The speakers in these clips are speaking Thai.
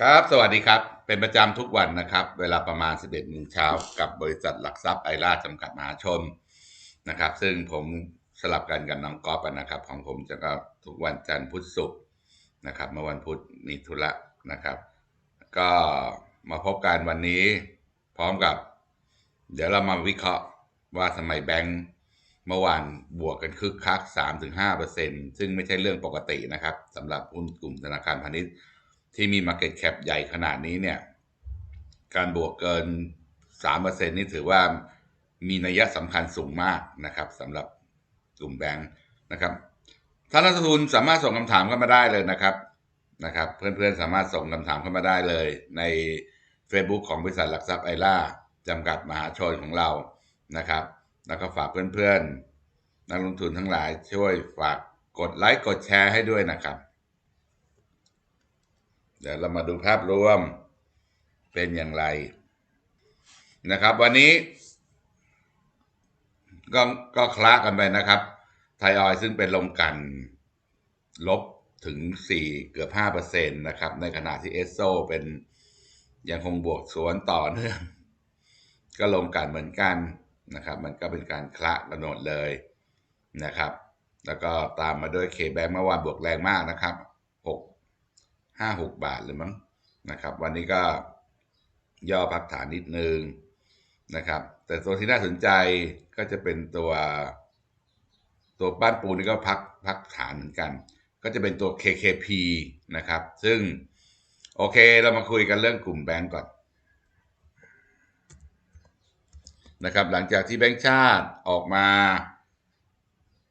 ครับ สวัสดีครับ เป็นประจำทุกวันนะครับ เวลาประมาณ 11โมงเช้ากับบริษัทหลักทรัพย์ไอราจำกัดมหาชนนะครับ ซึ่งผมสลับกันกับน้องก๊อฟนะครับ ของผมจะก็ทุกวันจันทร์พุธศุกร์นะครับ เมื่อวันพุธมีธุระนะครับ ก็มาพบกันวันนี้พร้อมกับ เดี๋ยวเรามาวิเคราะห์ว่าทำไมแบงค์เมื่อวานบวกกันคึกคัก 3-5%ซึ่งไม่ใช่เรื่องปกตินะครับสำหรับหุ้นกลุ่มธนาคารพาณิชย์ ที่มี Market Cap ใหญ่ขนาดนี้เนี่ย การบวกเกิน 3%นี่ถือว่ามีนัยสำคัญสูงมากนะครับสำหรับกลุ่มแบงค์นะครับท่านนักทุนสามารถส่งคำถามเข้ามาได้เลยนะครับนะครับ เพื่อนๆสามารถส่งคำถามเข้ามาได้เลย ใน Facebook ของบริษัทหลักทรัพย์ไอล่าจำกัดมหาชนของเรานะครับ แล้วก็ฝากเพื่อนๆนักลงทุนทั้งหลายช่วยฝากกดไลค์กดแชร์ให้ด้วยนะครับ เดี๋ยวเรามาดูภาพรวมเป็นอย่างไรนะครับ วันนี้ ก็ก็คละกันไปนะครับ ไทยออยซึ่งเป็นลงกัน ลบถึง 4 เกือบ5%นะครับ ในขณะที่เอสโซเป็นยังคงบวกสวนต่อเนื่อง ก็ลงกันเหมือนกันนะครับ มันก็เป็นการคละกระโดดเลยนะครับ แล้วก็ตามมาด้วยเคแบงเมื่อวานบวกแรงมากนะครับ 6 5 6บาทหรือมั้งนะครับ วันนี้ก็ย่อพักฐานนิดนึงนะครับ แต่ตัวที่น่าสนใจก็จะเป็นตัว ตัวบ้านปูนี่ก็พักพักฐานเหมือนกัน ก็จะเป็นตัว KKP นะครับ ซึ่งโอเคเรามาคุยกันเรื่องกลุ่มแบงก์ก่อนนะครับหลังจากที่แบงก์ชาติออกมา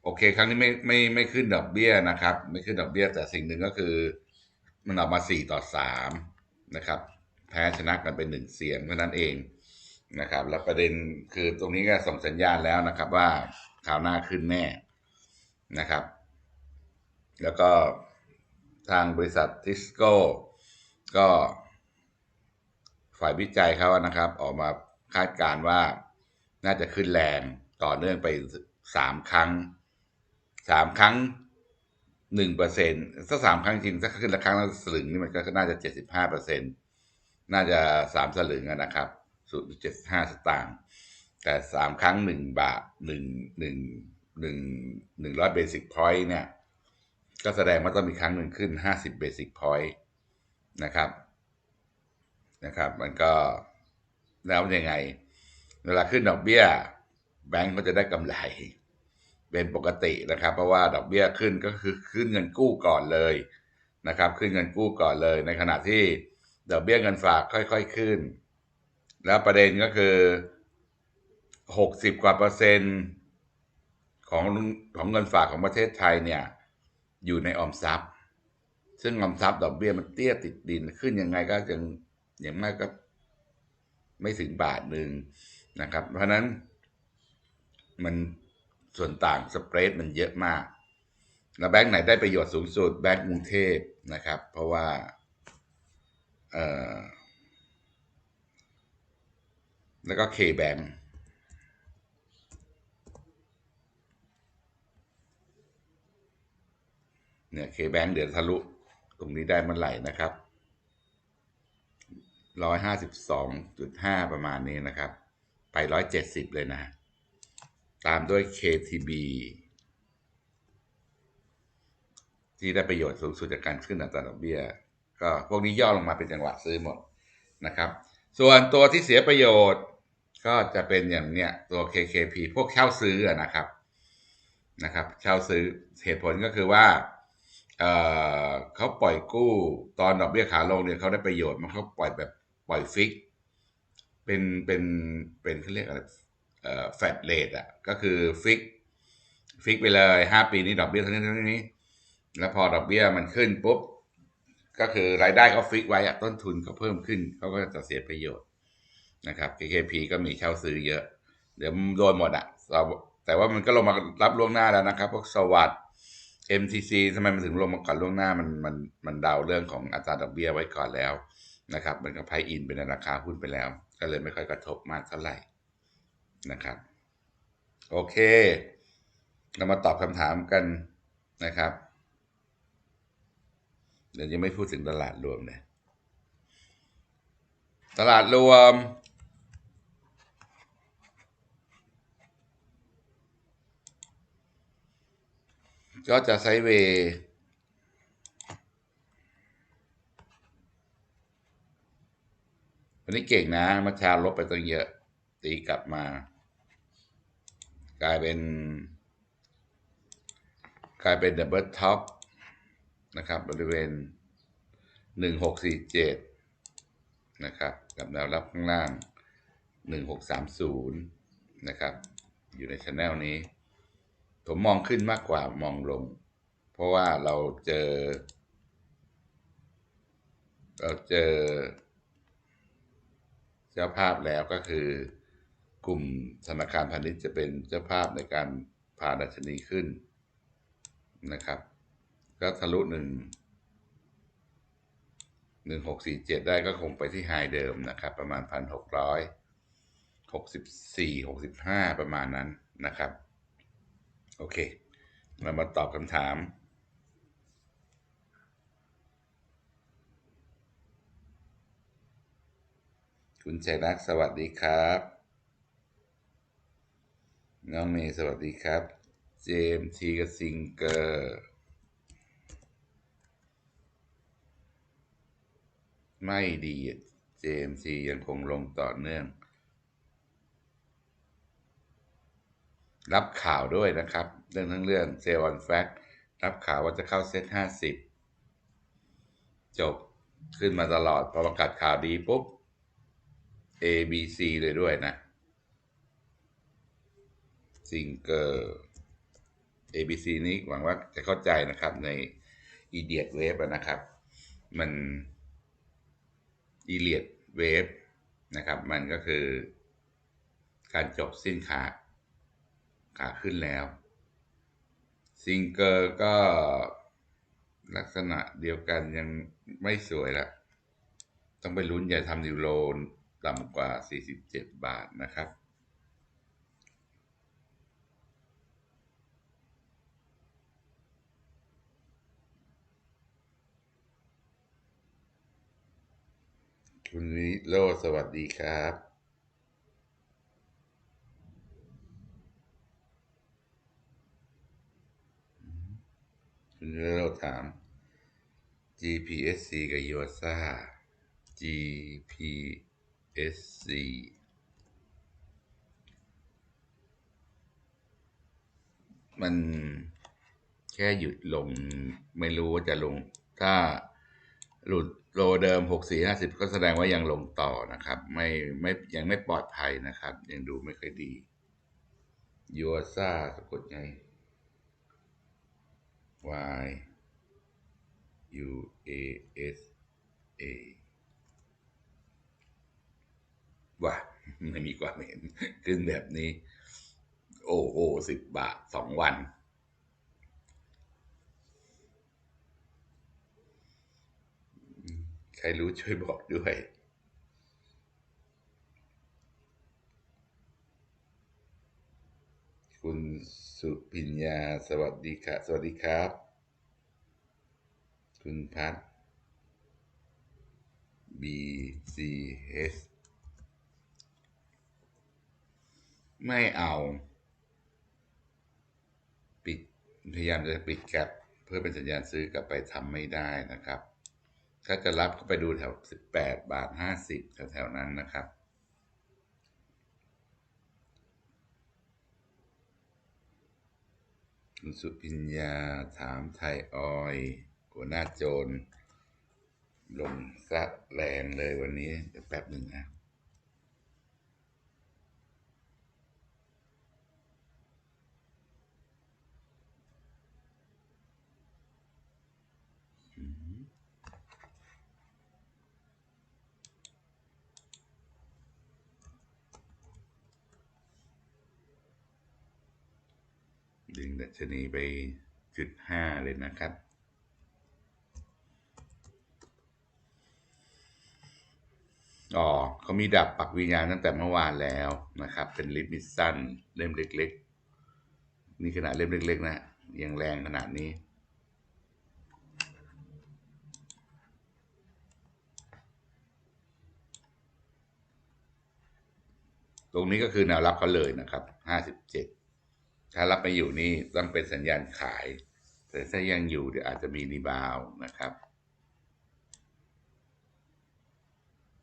โอเค ครั้งนี้ไม่ไม่ไม่ขึ้นดอกเบี้ยนะครับ ไม่ขึ้นดอกเบี้ยแต่สิ่งหนึ่งก็คือ มันออกมา4ต่อ3นะครับ แพ้ชนะกันเป็นหนึ่งเสียงเท่านั้นเองนะครับ แล้วประเด็นคือตรงนี้ก็ส่งสัญญาณแล้วนะครับ ว่าข่าวหน้าขึ้นแน่นะครับ แล้วก็ทางบริษัททิสโก้ก็ฝ่ายวิจัยเขานะครับ ออกมาคาดการว่าน่าจะขึ้นแรงต่อเนื่องไปสามครั้งสามครั้ง หนึ่งเปอร์เซ็นต์ถ้าสามครั้งจริงถ้าขึ้นละครั้งละสลึงนี่มันก็น่าจะเจ็ดสิบห้าเปอร์เซ็นต์น่าจะสามสลึงนะครับสูตรเจ็ดห้าสตางค์แต่สามครั้งหนึ่งบาทหนึ่งหนึ่งหนึ่งหนึ่งร้อยเบสิกพอยต์เนี่ย ก็แสดงว่าต้องมีครั้งหนึ่งขึ้นห้าสิบเบสิกพอยต์นะครับนะครับ มันก็แล้วยังไง เวลาขึ้นดอกเบี้ย แบงก์ก็จะได้กำไร เป็นปกตินะครับ เพราะว่าดอกเบี้ยขึ้นก็คือขึ้นเงินกู้ก่อนเลยนะครับ ขึ้นเงินกู้ก่อนเลย ในขณะที่ดอกเบี้ยเงินฝากค่อยๆขึ้น แล้วประเด็นก็คือหกสิบกว่าเปอร์เซ็นต์ของของเงินฝากของประเทศไทยเนี่ยอยู่ในออมทรัพย์ ซึ่งออมทรัพย์ดอกเบี้ยมันเตี้ยติดดินขึ้นยังไงก็ยังอย่างมากก็ไม่ถึงบาทหนึ่งนะครับ เพราะนั้นมัน ส่วนต่างสเปรดมันเยอะมาก แล้วแบงค์ไหนได้ประโยชน์สูงสุดแบงค์กรุงเทพนะครับ เพราะว่าแล้วก็เคแบงค์เนี่ยเคแบงค์เดี๋ยวทะลุตรงนี้ได้เมื่อไหร่นะครับร้อยห้าสิบสองจุดห้าประมาณนี้นะครับ ไปร้อยเจ็ดสิบเลยนะ ตามด้วย KTB ที่ได้ประโยชน์สูงสุดจากการขึ้นอัตราดอกเบี้ย ก็พวกนี้ย่อลงมาเป็นจังหวะซื้อหมดนะครับ ส่วนตัวที่เสียประโยชน์ ก็จะเป็นอย่างเนี้ยตัว KKP พวกเช่าซื้อนะครับนะครับเช่าซื้อเหตุผลก็คือว่าเเขาปล่อยกู้ตอนดอกเบี้ยขาลงเนี่ยเขาได้ประโยชน์มันเขาปล่อยแบบปล่อยฟิก เป็นเป็นเป็นเขาเรียกอะไร แฟดเลทอะก็คือฟิกฟิกไปเลยห้าปีนี้ดอกเบี้ยเท่านี้เท่านี้ แล้วพอดอกเบี้ยมันขึ้นปุ๊บ ก็คือรายได้เขาฟิกไว้อะต้นทุนเขาเพิ่มขึ้นเขาก็จะเสียประโยชน์นะครับ KKP ก็มีเช่าซื้อเยอะ เดี๋ยวโดนหมดอะแต่ว่ามันก็ลงมารับล่วงหน้าแล้วนะครับ พวกสวัสด์ MTC ทำไมมันถึงลงมาก่อนล่วงหน้ามันมันมันเดาเรื่องของอัตราดอกเบี้ยไว้ก่อนแล้วนะครับ มันก็ไพอินเป็นราคาหุ้นไปแล้ว ก็เลยไม่ค่อยกระทบมากเท่าไหร่ นะครับ โอเค เรามาตอบคำถามกันนะครับ เดี๋ยวยังไม่พูดถึงตลาดรวมเลยตลาดรวม ก็จะไซเวย์วันนี้เก่งนะมาชาลบไปตั้งเยอะ ตีกลับมา กลายเป็นกลายเป็นดับเบิลท็อปนะครับบริเวณหนึ่งหกสี่เจ็ดนะครับ กับแนวรับข้างล่างหนึ่งหกสามศูนย์นะครับ อยู่ในช anel นี้ ผมมองขึ้นมากกว่ามองลง เพราะว่าเราเจอ เราเจอ เจ้าภาพแล้วก็คือ กลุ่มธนาคารพาณิชย์จะเป็นเจ้าภาพในการพาดัชนีขึ้นนะครับ ก็ทะลุหนึ่งหนึ่งหกสี่เจ็ดได้ก็คงไปที่ไฮเดิมนะครับ ประมาณพันหกร้อยหกสิบสี่หกสิบห้าประมาณนั้นนะครับ โอเค เรามาตอบคำถามคุณชัยรักสวัสดีครับ น้องเมย์สวัสดีครับ เจมส์ทีกับซิงเกอร์ไม่ดีเจมซียังคงลงต่อเนื่อง รับข่าวด้วยนะครับ เรื่องทั้งเรื่องเซลล์อนแฟกรับข่าวว่าจะเข้าเซตห้าสิบจบขึ้นมาตลอด พอประกาศข่าวดีปุ๊บ A B C เลยด้วยนะ ซิงเกอร์ A B C นี้หวังว่าจะเข้าใจนะครับใน e d i o t Wave นะครับ มัน e l i o t Wave นะครับ มันก็คือการจบสิ้นขาขาขึ้นแล้ว ซิงเกอร์ก็ลักษณะเดียวกันยังไม่สวยละต้องไปลุ้นอย่าทำนิวโรนต่ำกว่า 47 บาทนะครับ คุณวิโรสวัสดีครับคุณวิโรถาม GPSC กับ u s a GPSC มันแค่หยุดลงไม่รู้ว่าจะลง ถ้าหลุด โลเดิม 6450 ก็แสดงว่ายังลงต่อนะครับ ไม่ไม่ยังไม่ปลอดภัยนะครับ ยังดูไม่ค่อยดียูซ่าสะกดไง Y U A S A ว่าไม่มีความเห็น ขึ้นแบบนี้ โอ้โหสิบบาทสองวัน ใค รรู้ช่วยบอกด้วย คุณสุพิญญาสวัสดีครับสวัสดีครับ คุณพัฒ B C H ไม่เอา ปิดพยายามจะปิดแกลบเพื่อเป็นสัญญาณซื้อกลับไปทำไม่ได้นะครับ ถ้าจะรับก็ไปดูแถว18บาท50แถวๆนั้นนะครับคุณสุพิญญาถามไทยออยหัวหน้าโจรลงซะแรงเลยวันนี้เดี๋ยวแป๊บหนึ่งนะ ดึงดัชนีไปจุดห้าเลยนะครับ อ๋อเขามีดับปักวิญญาณตั้งแต่เมื่อวานแล้วนะครับ เป็นลิปมิสั้นเล่มเล็กๆ นี่ขนาดเล่มเล็กๆ นะ ยังแรงขนาดนี้ตรงนี้ก็คือแนวรับเขาเลยนะครับห้าสิบเจ็ด ถ้ารับไปอยู่นี่ต้องเป็นสัญญาณขาย แต่ถ้ายังอยู่เดี๋ยวอาจจะมีรีบาวนะครับ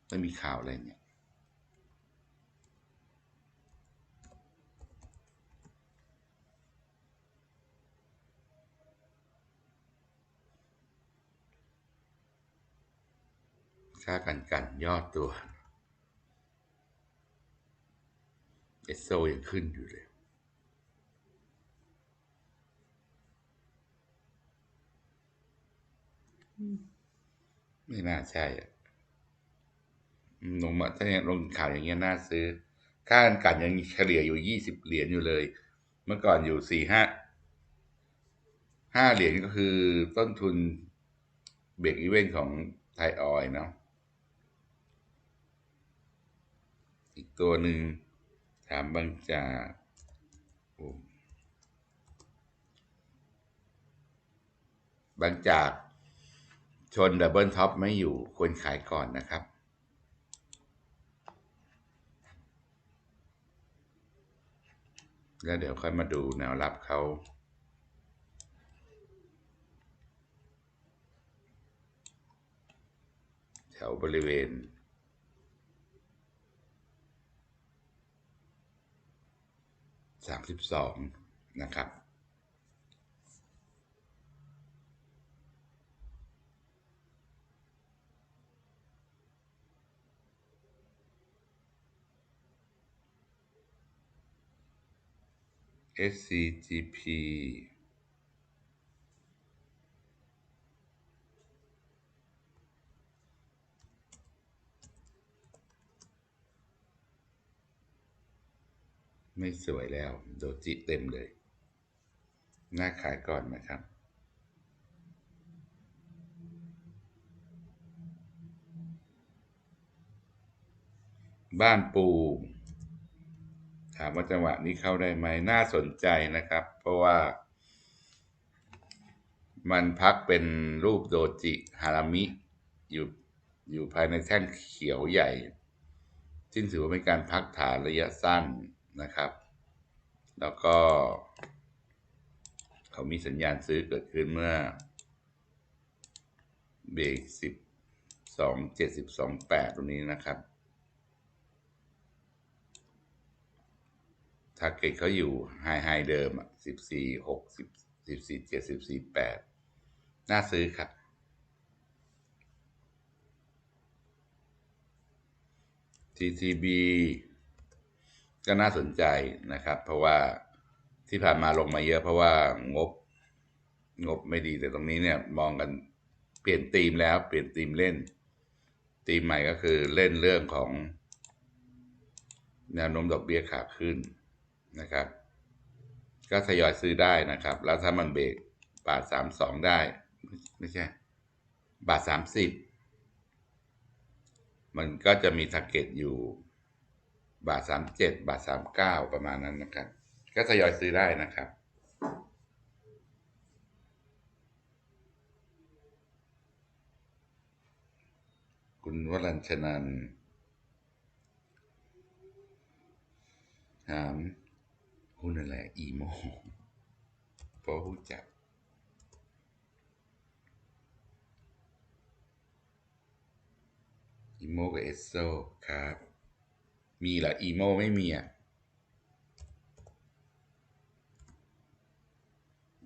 ไม่มีข่าวอะไรเนี่ยค่ากันกันยอดตัว เอสโซยังขึ้นอยู่เลย ไม่น่าใช่อะอืมลงมาถ้ายังลงข่าวอย่างเงี้ยน่าซื้อ ค่ากันกันยังเฉลี่ยอยู่ยี่สิบเหรียญอยู่เลย เมื่อก่อนอยู่สี่ห้าห้าเหรียญก็คือต้นทุนเบรกอีเวนต์ของไทยออยเนาะอีกตัวหนึ่งถามบางจากบางจาก ชนดับเบิลท็อปไม่อยู่ควรขายก่อนนะครับ แล้วเดี๋ยวค่อยมาดูแนวรับเขาแถวบริเวณสามสิบสองนะครับ SCGP ไม่สวยแล้ว โดจิเต็มเลยน่าขายก่อนนะครับ บ้านปูามว่าจังหวะนี้เข้าได้ไหมน่าสนใจนะครับ เพราะว่า มันพักเป็นรูปโดจิฮารามิ อยู่อยู่ภายในแท่นเขียวใหญ่ ซึ่งถือว่าเป็นการพักฐานระยะสั้นนะครับ แล้วก็ เขามีสัญญาณซื้อเกิดขึ้นเมื่อเบรกสิบสองเจ็ดสิบสองแปดตรงนี้นะครับ ทาร์เก็ตเขาอยู่ไฮไฮเดิมอะสิบสี่หกสิบสิบสี่เจ็ดสิบสี่แปดน่าซื้อครับ TTB ก็น่าสนใจนะครับ เพราะว่าที่ผ่านมาลงมาเยอะเพราะว่างบงบไม่ดีแต่ตรงนี้เนี่ยมองกันเปลี่ยนธีมแล้วเปลี่ยนธีมเล่นธีมใหม่ก็คือเล่นเรื่องของแนวโน้มดอกเบี้ยขาขึ้น นะครับ ก็ทยอยซื้อได้นะครับ แล้วถ้ามันเบรกบาทสามสองได้ ไม่ใช่ บาทสามสิบมันก็จะมีทาร์เก็ตอยู่ บาทสามเจ็ดบาทสามเก้าประมาณนั้นนะครับ ก็ทยอยซื้อได้นะครับคุณวรัญชนันถาม หุ้นอะไรอีโมเพราะรู้จักอีโมกับเอสโซครับ มีเหรออีโมไม่มีอะ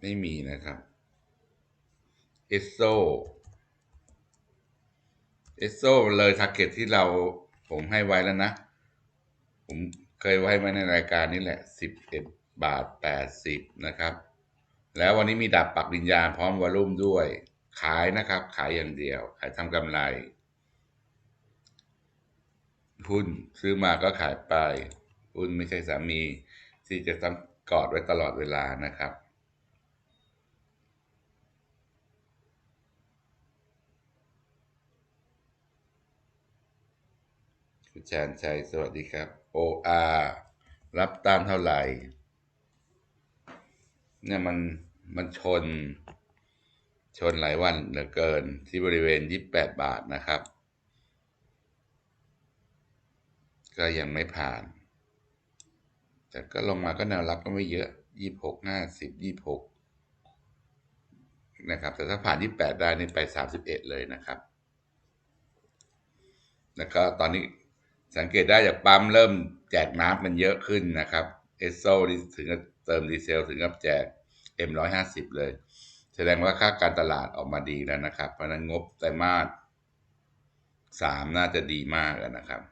ไม่มีนะครับเอสโซเอสโซเลยทาร์เก็ตที่เราผมให้ไว้แล้วนะ ผม เคยไว้ไว้ในรายการนี้แหละสิบเอ็ดบาทแปดสิบนะครับ แล้ววันนี้มีดับปักวิญญาณพร้อมวอลลุ่มด้วย ขายนะครับ ขายอย่างเดียว ขายทำกำไร หุ้นซื้อมาก็ขายไป หุ้นไม่ใช่สามี ที่จะต้องกอดไว้ตลอดเวลานะครับคุณชานชัย สวัสดีครับ OR รับตามเท่าไหร่ เนี่ยมันมันชน ชนหลายวันเหลือเกินที่บริเวณ 28 บาทนะครับ ก็ยังไม่ผ่าน แต่ก็ลงมาก็แนวรับก็ไม่เยอะยี่หกห้าสิบยี่หกนะครับ แต่ถ้าผ่านยี่แปดได้นี่ไปสามสิบเอ็ดเลยนะครับ แล้วก็ตอนนี้ สังเกตได้จากปั๊มเริ่มแจกน้ำมันเยอะขึ้นนะครับเอสโซ่ถึงกับเติมดีเซลถึงกับแจก M150 เลย แสดงว่าค่าการตลาดออกมาดีแล้วนะครับ เพราะนั้นงบไตรมาสสามน่าจะดีมากนะครับ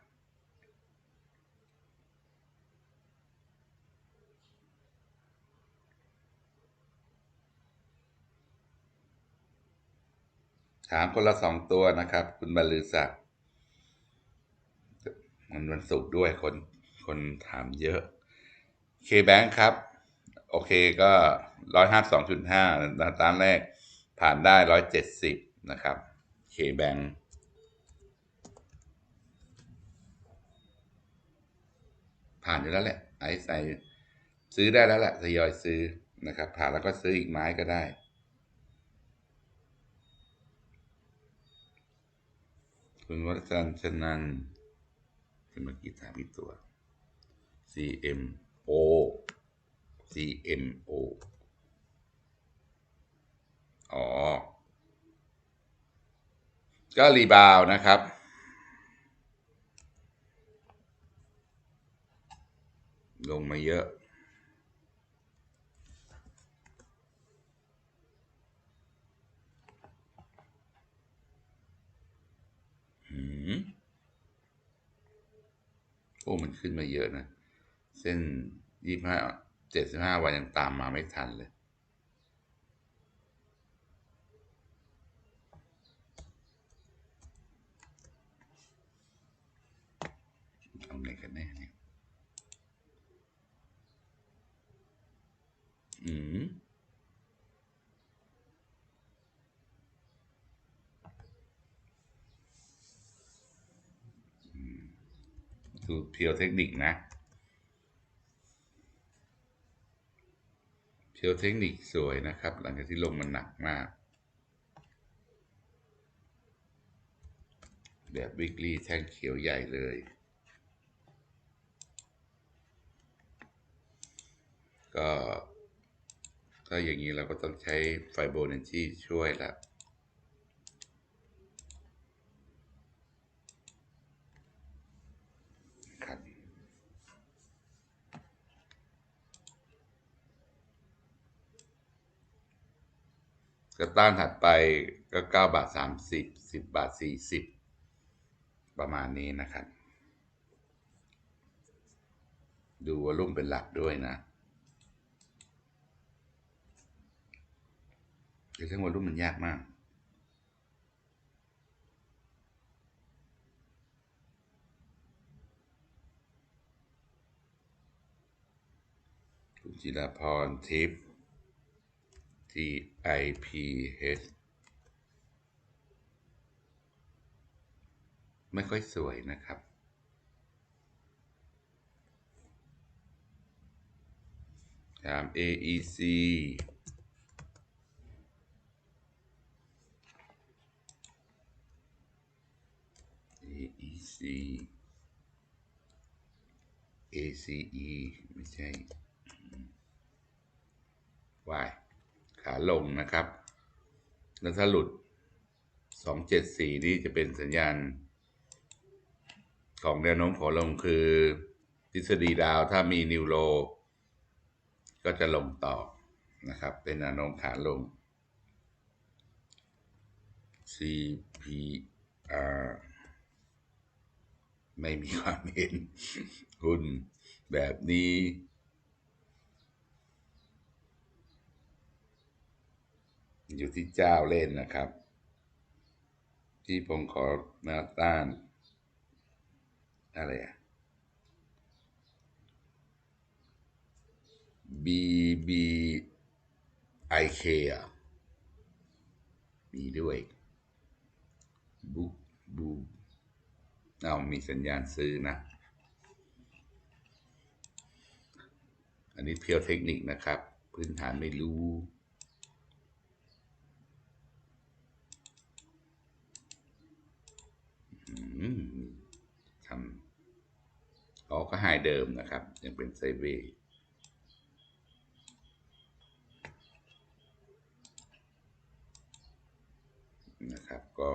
ถามคนละสองตัวนะครับ คุณบรรลือศักดิ์ มันวันศุกร์ด้วยคนคนถามเยอะเคแบงครับ โอเคก็ร้อยห้าสองจุดห้าตานแรกผ่านได้ร้อยเจ็ดสิบนะครับเคแบงผ่านอยู่แล้วแหละไอ้ใส่ซื้อได้แล้วแหละทยอยซื้อนะครับ ผ่านแล้วก็ซื้ออีกไม้ก็ได้คุณวัชรชนัน เมื่อกี้ถามอีกตัว CMO CMO อ๋อ ก็รีบาวนะครับ ลงมาเยอะ หืม โอ้มันขึ้นมาเยอะนะ เส้นยี่ห้าเจ็ดสิบห้าวันยังตามมาไม่ทันเลยทำไงกันเนี่ย อืม ดูเพียวเทคนิคนะเพียวเทคนิคสวยนะครับ หลังจากที่ลงมันหนักมาก แบบวิกฤตแท่งเขียวใหญ่เลยก็ถ้าอย่างนี้เราก็ต้องใช้ไฟโบนันจีช่วยแล้ว ก็ต้านถัดไปก็เก้าบาทสามสิบสิบบาทสี่สิบประมาณนี้นะครับ ดูวอลุ่มเป็นหลักด้วยนะเรื่องวอลุ่มมันยากมากคุณจิราพรทิพย์ T I P H ไม่ค่อยสวยนะครับ ถาม AEC AEC ACE ไม่ใช่วาย ขาลงนะครับ แล้วถ้าหลุด 274 นี่จะเป็นสัญญาณ ของแนวโน้มขอลงคือ ทฤษฎีดาวถ้ามีนิวโร ก็จะลงต่อนะครับ เป็นแนวโน้มขาลง CPR ไม่มีความเห็น หุ้นแบบนี้ อยู่ที่เจ้าเล่นนะครับ ที่ผมขอแนวต้าน อะไรอะ B B I K อะมีด้วยบุ๊กบูเอามีสัญญาณซื้อนะ อันนี้เพียวเทคนิคนะครับ พื้นฐานไม่รู้ อืมทอ๋อก็ไฮเดิมนะครับ ยังเป็นไซเวย์นะครับ ก็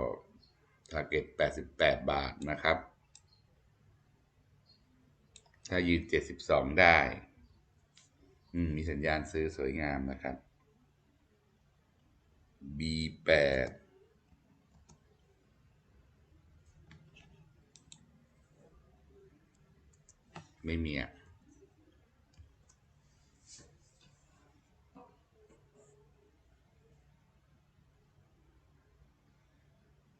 ทาร์เก็ต88 บาทนะครับ ถ้ายืน 72 ได้อืมมีสัญญาณซื้อสวยงามนะครับ B8 ไม่มีอะ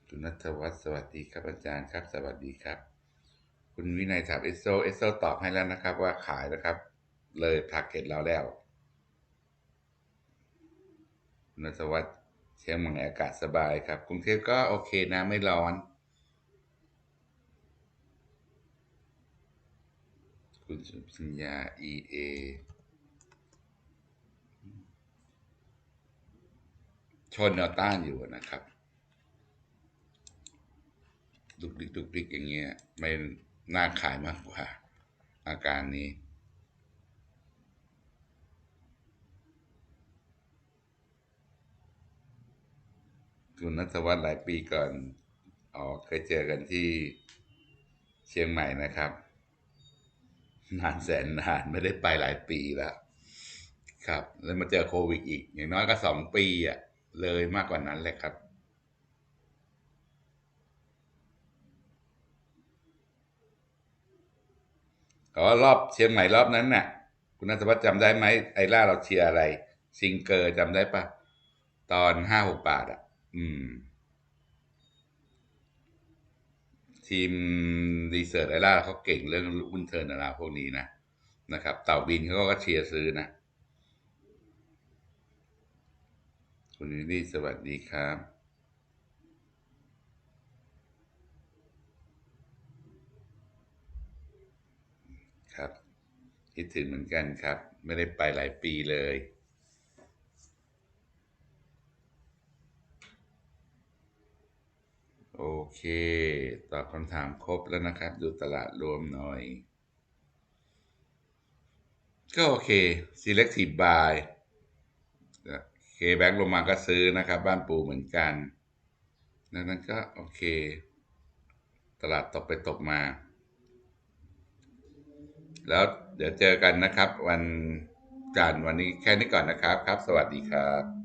คุณนัทวัฒน์สวัสดีครับอาจารย์ครับ สวัสดีครับ คุณวินัยถามเอสโซเอสโซตอบให้แล้วนะครับ ว่าขายนะครับ เลยทาร์เก็ตเราแล้วคุณนัทวัฒน์เชียงใหม่อากาศสบายครับ กรุงเทพก็โอเคนะไม่ร้อน คุณสุพิญญา EA ชนแนวต้านอยู่นะครับ ดุกดิกดุกดิกอย่างเงี้ยไม่น่าขายมากกว่า อาการนี้คุณนัทวัฒน์หลายปีก่อนอ๋อเคยเจอกันที่เชียงใหม่นะครับ นานแสนนานไม่ได้ไปหลายปีแล้ว ครับ แล้วมาเจอโควิดอีก อย่างน้อยก็สองปีอะ เลยมากกว่านั้นแหละครับอ๋อรอบเชียงใหม่รอบนั้นน่ะ คุณนัทวัฒน์จำได้ไหมไอ้ล่าเราเชียร์อะไร ซิงเกอร์จำได้ปะตอนห้าหกบาทอะ อืม ทีมรีเสิร์ชไอล่าเขาเก่งเรื่องหุ้นเทอร์นาราพวกนี้นะนะครับ เต่าบินเขาก็เชียร์ซื้อนะคุณวินนี่สวัสดีครับครับคิดถึงเหมือนกันครับ ไม่ได้ไปหลายปีเลย โอ เค ตอบคำถามครบแล้วนะครับ ดูตลาดรวมหน่อย ก็โอเค selective buy เคแบงค์ลงมาก็ซื้อนะครับ บ้านปูเหมือนกันดังนั้นก็โอเค ตลาดตกไปตกมา แล้วเดี๋ยวเจอกันนะครับ วันจันทร์วันนี้แค่นี้ก่อนนะครับครับ สวัสดีครับ